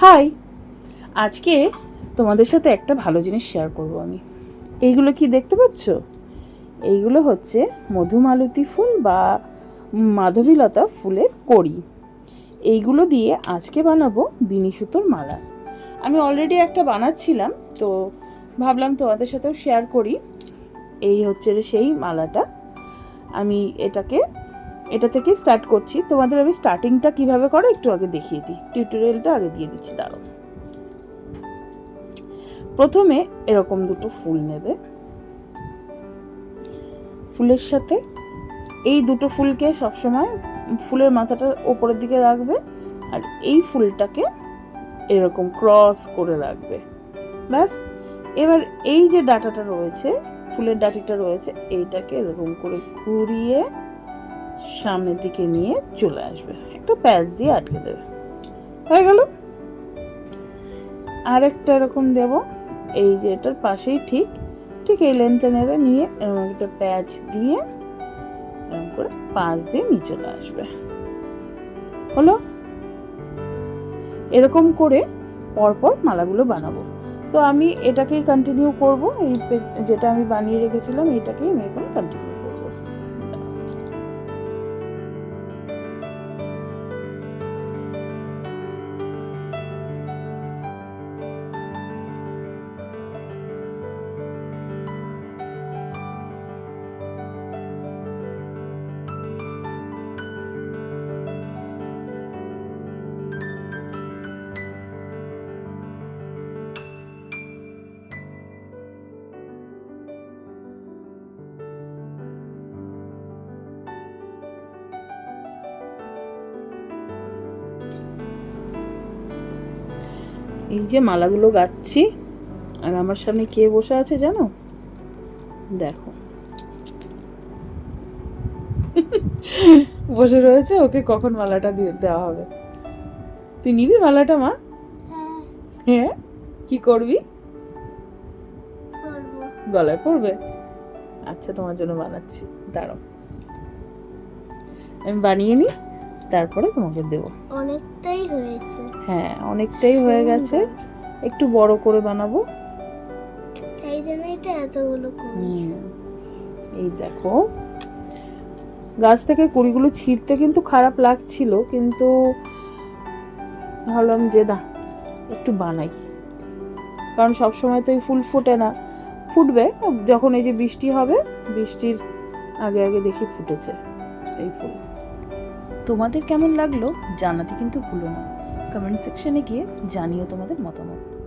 High. আজকে তোমাদের সাথে একটা ভালো জিনিস শেয়ার করব আমি। এইগুলো কি দেখতে পাচ্ছ? এইগুলো হচ্ছে মধুমালতী ফুল বা মাধবীলতা ফুলের কড়ি। এইগুলো দিয়ে আজকে বানাবো বিনি সুতোর মালা। আমি অলরেডি একটা বানাচ্ছিলাম, তো ভাবলাম তোমাদের সাথেও শেয়ার করি। এই হচ্ছে সেই মালাটা। আমি এটাকে এটা থেকে স্টার্ট করছি। তোমাদের আমি স্টার্টিংটা কীভাবে করো একটু আগে দেখিয়ে দিই। টিউটোরিয়ালটা আগে দিয়ে দিচ্ছি দাঁড়ো প্রথমে এরকম দুটো ফুল নেবে। ফুলের সাথে এই দুটো ফুলকে সবসময় ফুলের মাথাটা ওপরের দিকে রাখবে আর এই ফুলটাকে এরকম ক্রস করে রাখবে। ব্যাস, এবার এই যে ডাটাটা রয়েছে, ফুলের ডাটিটা রয়েছে, এইটাকে এরকম করে ঘুরিয়ে সামনের দিকে নিয়ে চলে আসবে। একটা প্যাচ দিয়ে আটকে দেবে। হয়ে গেল? আরেকটা এরকম দেব। এই যে এটার পাশেই ঠিক ঠিক এই লেন্থে নেবে, নিয়ে এরকম একটা প্যাচ দিয়ে এরকম করে পাঁচ দিয়ে নিয়ে চলে আসবে। হলো? এরকম করে পরপর মালাগুলো বানাবো। তো আমি এটাকেই কন্টিনিউ করব। এই যেটা আমি বানিয়ে রেখেছিলাম, এটাকেই আমি এখন কন্টিনিউ এই যে মালাগুলো গাচ্ছি আর আমার সামনে কে বসে আছে জানো? দেখো। বসে রয়েছে ওকে কখন মালাটা দিয়ে দেওয়া হবে? তুই নিবি মালাটা মা? হ্যাঁ। কি করবি? গলায় পড়বে আচ্ছা তোমার জন্য বানাচ্ছি। দাঁড়াও। আমি বানিয়ে নিই? তারপরে তোমাকে দেবো। অনেকটাই হয়েছে। হ্যাঁ অনেকটাই হয়ে গেছে। একটু বড় করে বানাবো। তাই জন্য এটা এতগুলো করি। এই দেখো। গাছ থেকে কুড়িগুলো ছিঁড়তে কিন্তু খারাপ লাগছিল কিন্তু ভাবলাম যে না একটু বানাই। কারণ সব সময় তো এই ফুল ফোটে না। ফুটবে যখন এই যে বৃষ্টি হবে বৃষ্টির আগে আগে দেখি ফুটেছে এই ফুল। তোমাদের কেমন লাগল জানাতে কিন্তু ভুলো না। কমেন্ট সেকশনে গিয়ে জানিও তোমাদের মতামত।